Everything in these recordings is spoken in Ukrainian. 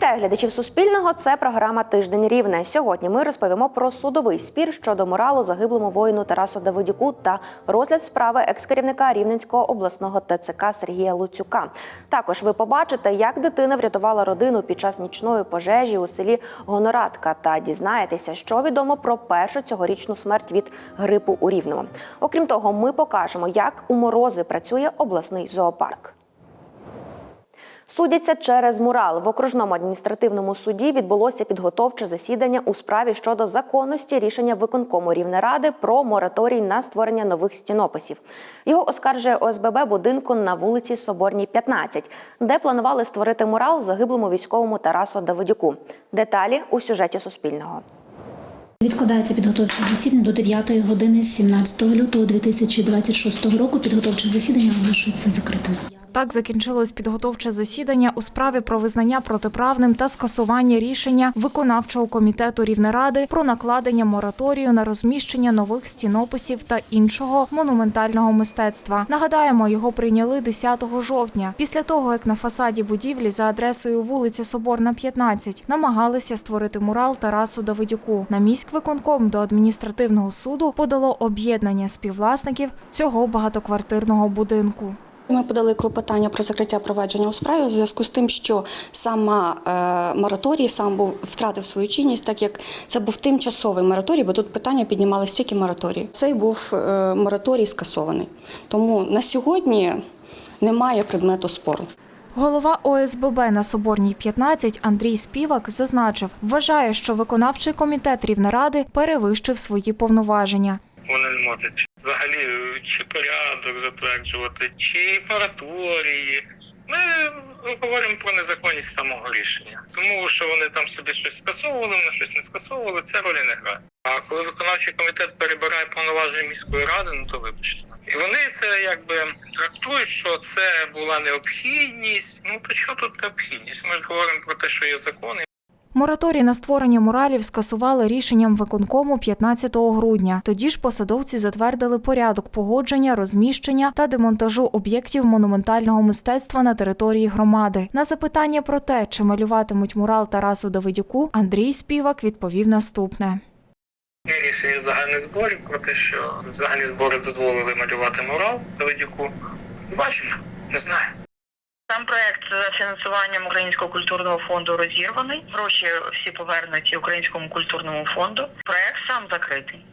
Вітаю глядачів Суспільного. Це програма Тиждень Рівне. Сьогодні ми розповімо про судовий спір щодо моралу загиблому воїну Тарасу Давидюку та розгляд справи екс-керівника Рівненського обласного ТЦК Сергія Луцюка. Також ви побачите, як дитина врятувала родину під час нічної пожежі у селі Гонорадка, та дізнаєтеся, що відомо про першу цьогорічну смерть від грипу у Рівному. Окрім того, ми покажемо, як у морози працює обласний зоопарк. Судяться через мурал в окружному адміністративному суді відбулося підготовче засідання у справі щодо законності рішення виконкому Рівнеради про мораторій на створення нових стінописів. Його оскаржує ОСББ будинку на вулиці Соборній, 15, де планували створити мурал загиблому військовому Тарасу Давидюку. Деталі у сюжеті Суспільного. Відкладається підготовче засідання до 9 години 17 лютого 2026 року. Підготовче засідання оголошується закритим. Так закінчилось підготовче засідання у справі про визнання протиправним та скасування рішення виконавчого комітету Рівнеради про накладення мораторію на розміщення нових стінописів та іншого монументального мистецтва. Нагадаємо, його прийняли 10 жовтня, після того як на фасаді будівлі за адресою вулиця Соборна, 15 намагалися створити мурал Тарасу Давидюку. На міськвиконком до адміністративного суду подало об'єднання співвласників цього багатоквартирного будинку. Ми подали клопотання про закриття провадження у справі у зв'язку з тим, що сама е, мораторій сам був втратив свою чинність, так як це був тимчасовий мораторій, бо тут питання піднімалися тільки мораторії. Цей був е, мораторій скасований. Тому на сьогодні немає предмету спору. Голова ОСББ на Соборній 15 Андрій Співак зазначив, вважає, що виконавчий комітет Рівнеради перевищив свої повноваження. Вони не можуть взагалі чи порядок затверджувати, чи мораторії. Ми говоримо про незаконність самого рішення, тому що вони там собі щось скасовували, вони щось не скасовували, це ролі не грає. А коли виконавчий комітет перебирає повноваження міської ради, ну то вибачте. І вони це якби трактують, що це була необхідність. Ну то що тут необхідність? Ми ж говоримо про те, що є закони. Мораторій на створення муралів скасували рішенням виконкому 15 грудня. Тоді ж посадовці затвердили порядок погодження, розміщення та демонтажу об'єктів монументального мистецтва на території громади. На запитання про те, чи малюватимуть мурал Тарасу Давидюку, Андрій Співак відповів наступне. Є рішення загальних зборів про те, що загальні збори дозволили малювати мурал Давидюку. Бачимо, не знаю. Сам проект за фінансуванням Українського культурного фонду розірваний. Гроші всі повернуті Українському культурному фонду. Проект сам закритий.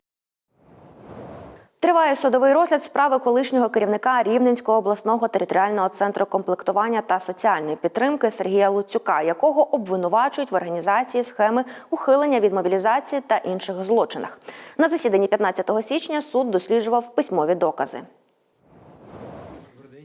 Триває судовий розгляд справи колишнього керівника Рівненського обласного територіального центру комплектування та соціальної підтримки Сергія Луцюка, якого обвинувачують в організації схеми ухилення від мобілізації та інших злочинах. На засіданні 15 січня суд досліджував письмові докази.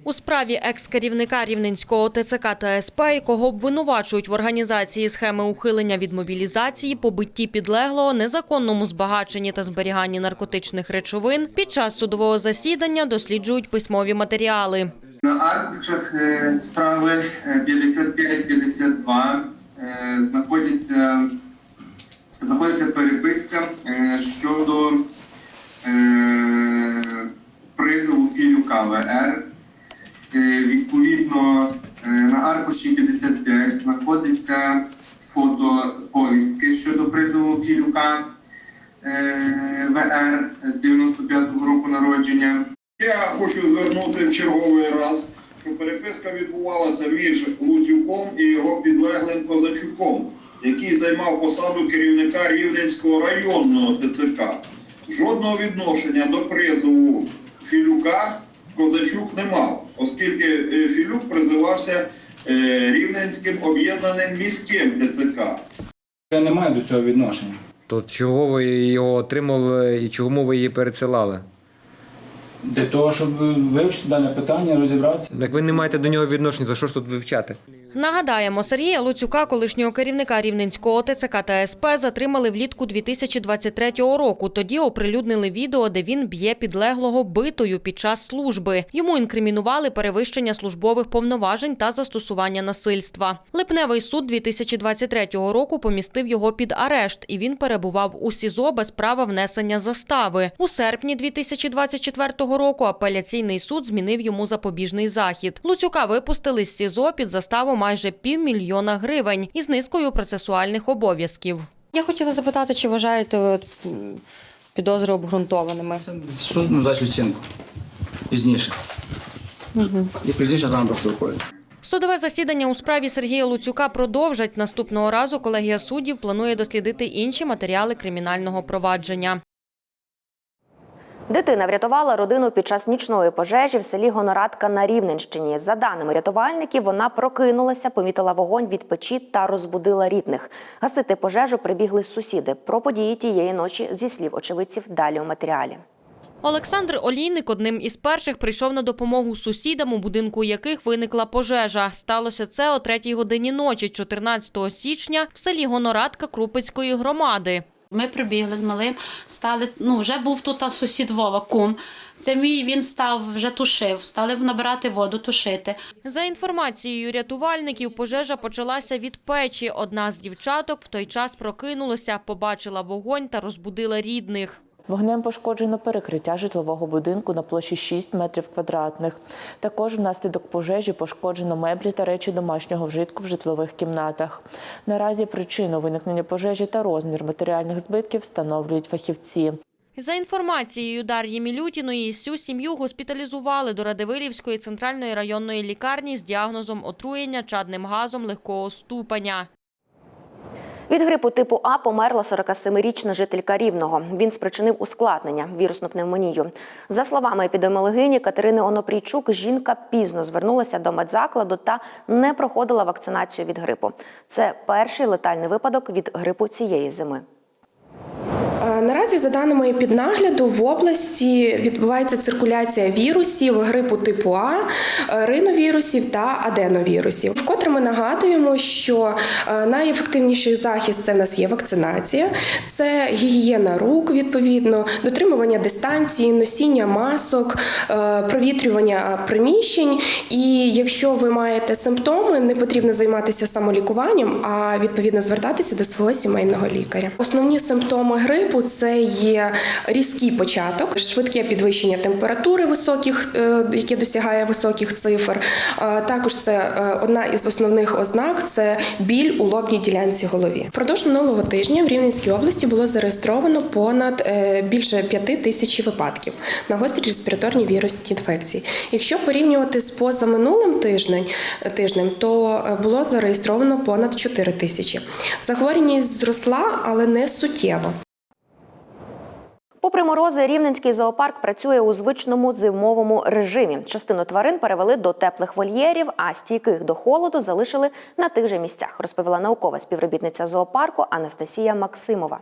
У справі екс-керівника Рівненського ТЦК та СП, якого обвинувачують в організації схеми ухилення від мобілізації, побитті підлеглого, незаконному збагаченні та зберіганні наркотичних речовин, під час судового засідання досліджують письмові матеріали. На аркушах е, справи е, 55-52 е, знаходиться, знаходиться переписка е, щодо е, призову Філюка ВР. Е, Відповідно, е, на аркуші 55 знаходиться фото повістки щодо призову Філюка е, ВР 95-го року народження. Я хочу звернути в черговий раз, що переписка відбувалася між Луцюком і його підлеглим Козачуком, який займав посаду керівника Рівненського районного ТЦК. Жодного відношення до призову Філюка Козачук не мав, оскільки е, Філюк призивався е, Рівненським об'єднаним міським ТЦК. Я не маю до цього відношення. То чого ви його отримали і чому ви її пересилали? Для того, щоб вивчити дане питання, розібратися. Так ви не маєте до нього відношення, за що ж тут вивчати? Нагадаємо, Сергія Луцюка, колишнього керівника Рівненського ТЦК та СП, затримали влітку 2023 року. Тоді оприлюднили відео, де він б'є підлеглого битою під час служби. Йому інкримінували перевищення службових повноважень та застосування насильства. Липневий суд 2023 року помістив його під арешт, і він перебував у СІЗО без права внесення застави. У серпні 2024 року апеляційний суд змінив йому запобіжний захід. Луцюка випустили з СІЗО під заставу майже півмільйона гривень із низкою процесуальних обов'язків. Я хотіла запитати, чи вважаєте підозри обґрунтованими? Суд ну, дасть оцінку пізніше. Угу. І пізніше там поспілкують. Судове засідання у справі Сергія Луцюка продовжать. Наступного разу колегія суддів планує дослідити інші матеріали кримінального провадження. Дитина врятувала родину під час нічної пожежі в селі Гонорадка на Рівненщині. За даними рятувальників, вона прокинулася, помітила вогонь від печі та розбудила рідних. Гасити пожежу прибігли сусіди. Про події тієї ночі зі слів очевидців далі у матеріалі. Олександр Олійник одним із перших прийшов на допомогу сусідам, у будинку яких виникла пожежа. Сталося це о третій годині ночі, 14 січня, в селі Гонорадка Крупицької громади. Ми прибігли з малим, стали. Ну вже був тут сусід Вова, кум. Це мій він став вже тушив. Стали набирати воду, тушити. За інформацією рятувальників, пожежа почалася від печі. Одна з дівчаток в той час прокинулася, побачила вогонь та розбудила рідних. Вогнем пошкоджено перекриття житлового будинку на площі 6 метрів квадратних. Також внаслідок пожежі пошкоджено меблі та речі домашнього вжитку в житлових кімнатах. Наразі причину виникнення пожежі та розмір матеріальних збитків встановлюють фахівці. За інформацією Дар'ї Мілютіної, всю сім'ю госпіталізували до Радивилівської центральної районної лікарні з діагнозом отруєння чадним газом легкого ступеня. Від грипу типу А померла 47-річна жителька Рівного. Він спричинив ускладнення вірусну пневмонію. За словами епідеміологині Катерини Онопрійчук, жінка пізно звернулася до медзакладу та не проходила вакцинацію від грипу. Це перший летальний випадок від грипу цієї зими. Наразі, за даними піднагляду, в області відбувається циркуляція вірусів грипу типу А, е, риновірусів та аденовірусів. Вкотре ми нагадуємо, що е, найефективніший захист це в нас є вакцинація, це гігієна рук, відповідно, дотримування дистанції, носіння масок, е, провітрювання приміщень. І якщо ви маєте симптоми, не потрібно займатися самолікуванням, а відповідно звертатися до свого сімейного лікаря. Основні симптоми грипу це є різкий початок, швидке підвищення температури високих, е, яке досягає високих цифр. Е, Також це е, одна із основних ознак це біль у лобній ділянці голові. Впродовж минулого тижня в Рівненській області було зареєстровано понад більше п'яти тисяч випадків на гострі респіраторні вірусні інфекції. Якщо порівнювати з позаминулим тижнем, тижнем, то було зареєстровано понад 4 тисячі. Захворюваність зросла, але не суттєво. Попри морози, рівненський зоопарк працює у звичному зимовому режимі. Частину тварин перевели до теплих вольєрів, а стійких до холоду залишили на тих же місцях, розповіла наукова співробітниця зоопарку Анастасія Максимова.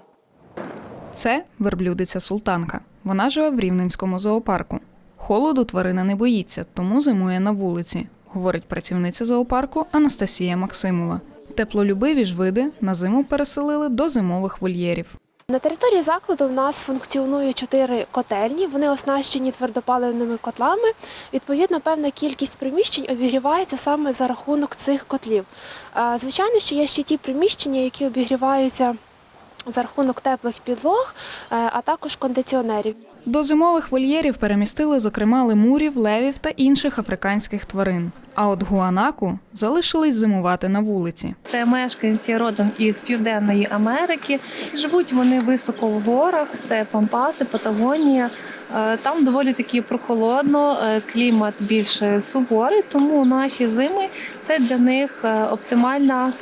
Це верблюдиця султанка. Вона живе в Рівненському зоопарку. Холоду тварина не боїться, тому зимує на вулиці, говорить працівниця зоопарку Анастасія Максимова. Теплолюбиві ж види на зиму переселили до зимових вольєрів. На території закладу в нас функціонує чотири котельні. Вони оснащені твердопаливними котлами. Відповідно, певна кількість приміщень обігрівається саме за рахунок цих котлів. Звичайно, що є ще ті приміщення, які обігріваються за рахунок теплих підлог, е, а також кондиціонерів. До зимових вольєрів перемістили, зокрема, лемурів, левів та інших африканських тварин. А от гуанаку залишились зимувати на вулиці. Це мешканці родом із Південної Америки. Живуть вони високо в горах. Це Пампаси, Патагонія. Е, Там доволі таки прохолодно, е, клімат більш суворий, тому наші зими це для них е, оптимальна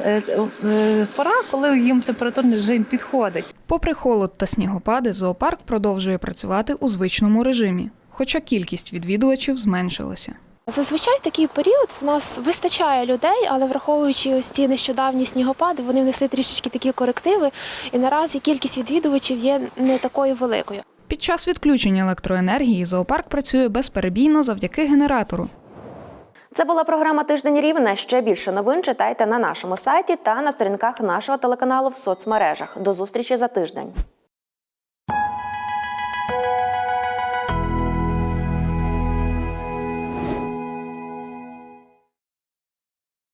пора, коли їм температурний режим підходить. Попри холод та снігопади, зоопарк продовжує працювати у звичному режимі, хоча кількість відвідувачів зменшилася. Зазвичай в такий період в нас вистачає людей, але враховуючи ось ці нещодавні снігопади, вони внесли трішечки такі корективи, і наразі кількість відвідувачів є не такою великою. Під час відключення електроенергії зоопарк працює безперебійно завдяки генератору. Це була програма Тиждень Рівне. Ще більше новин читайте на нашому сайті та на сторінках нашого телеканалу в соцмережах. До зустрічі за тиждень.